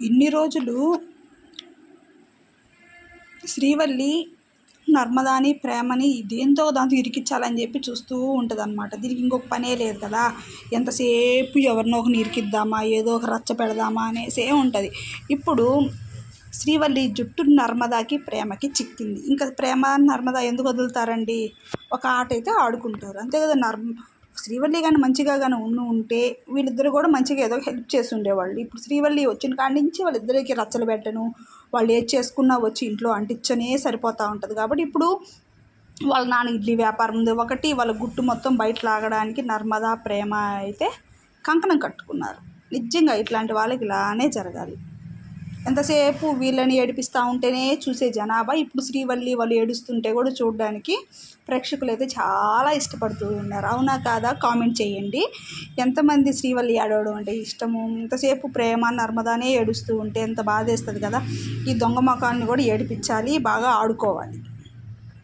ఇన్ని రోజులు శ్రీవల్లి నర్మదాని ప్రేమని దేంతో దాంతో ఇరికించాలని చెప్పి చూస్తూ ఉంటుంది అనమాట దీనికి ఇంకొక పనే లేదు కదా. ఎంతసేపు ఎవరినో ఒకరిని ఇరికిద్దామా ఏదో ఒక రచ్చ పెడదామా అనేసే ఉంటుంది. ఇప్పుడు శ్రీవల్లి జుట్టు నర్మదాకి ప్రేమకి చిక్కింది. ఇంకా ప్రేమ నర్మద ఎందుకు వదులుతారండి? ఒక ఆట అయితే ఆడుకుంటారు. అంతే కదా నర్మ శ్రీవల్లి కానీ మంచిగా కానీ ఉండి ఉంటే వీళ్ళిద్దరు కూడా మంచిగా ఏదో హెల్ప్ చేసి ఉండేవాళ్ళు ఇప్పుడు శ్రీవల్లి వచ్చిన కాడి నుంచి వాళ్ళిద్దరికి రచ్చలు పెట్టను వాళ్ళు ఏది చేసుకున్నా వచ్చి ఇంట్లో అంటించనే సరిపోతూ ఉంటుంది. కాబట్టి ఇప్పుడు వాళ్ళ నాన్న ఇడ్లీ వ్యాపారం ఉంది. ఒకటి వాళ్ళ గుట్టు మొత్తం బయట లాగడానికి నర్మదా ప్రేమ అయితే కంకణం కట్టుకున్నారు. నిజంగా ఇట్లాంటి వాళ్ళకి ఇలానే జరగాలి. ఎంతసేపు వీళ్ళని ఏడిపిస్తూ ఉంటేనే చూసే జనాభా. ఇప్పుడు శ్రీవల్లి వాళ్ళు ఏడుస్తుంటే కూడా చూడడానికి ప్రేక్షకులు అయితే చాలా ఇష్టపడుతూ ఉన్నారు. అవునా కాదా? కామెంట్ చేయండి. ఎంతమంది శ్రీవల్లి ఏడవడం అంటే ఇష్టము? ఇంతసేపు ప్రేమ నర్మదానే ఏడుస్తూ ఉంటే ఎంత బాధేస్తుంది కదా? ఈ దొంగ మొఖాన్ని కూడా ఏడిపించాలి బాగా ఆడుకోవాలి.